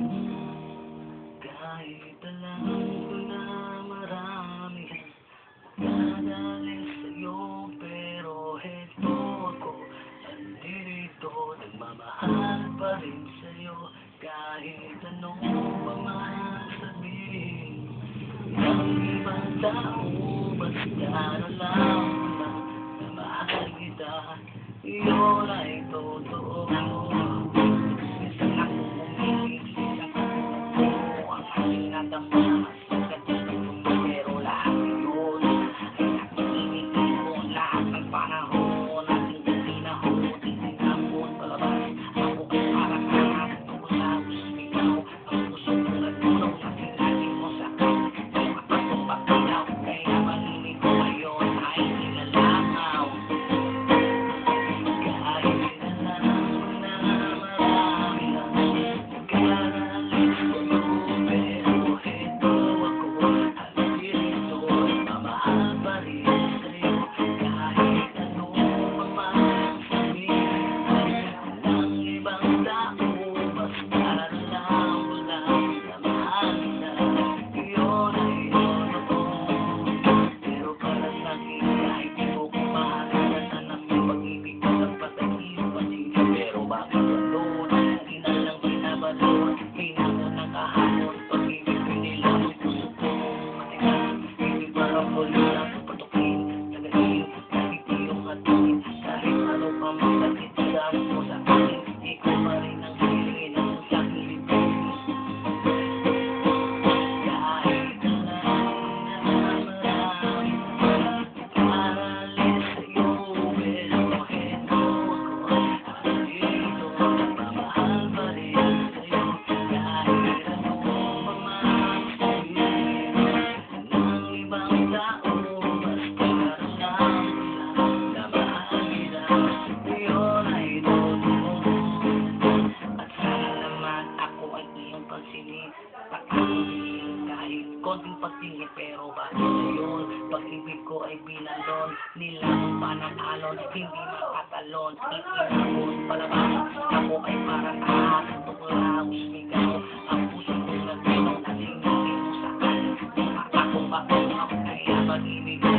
Kahit alam ko na marami kang Magdadaling sa'yo Pero heto ako. Nandito Nagmamahal pa rin sa'yo. Kahit anong paman sabihin Ng ibang tao Basta alam na Na mahal kita? Iyon ay totoo. The. panahon. konting pagtingin pero bali na yun pag-ibig ko ay binalon nilang pananalon hindi makatalon itinapos palabas. Ako ay parang ahas tuklaw sumigaw. Ang puso ko na gano'n at hinapin sa akin? Kung ako ba kung kaya pag-ibig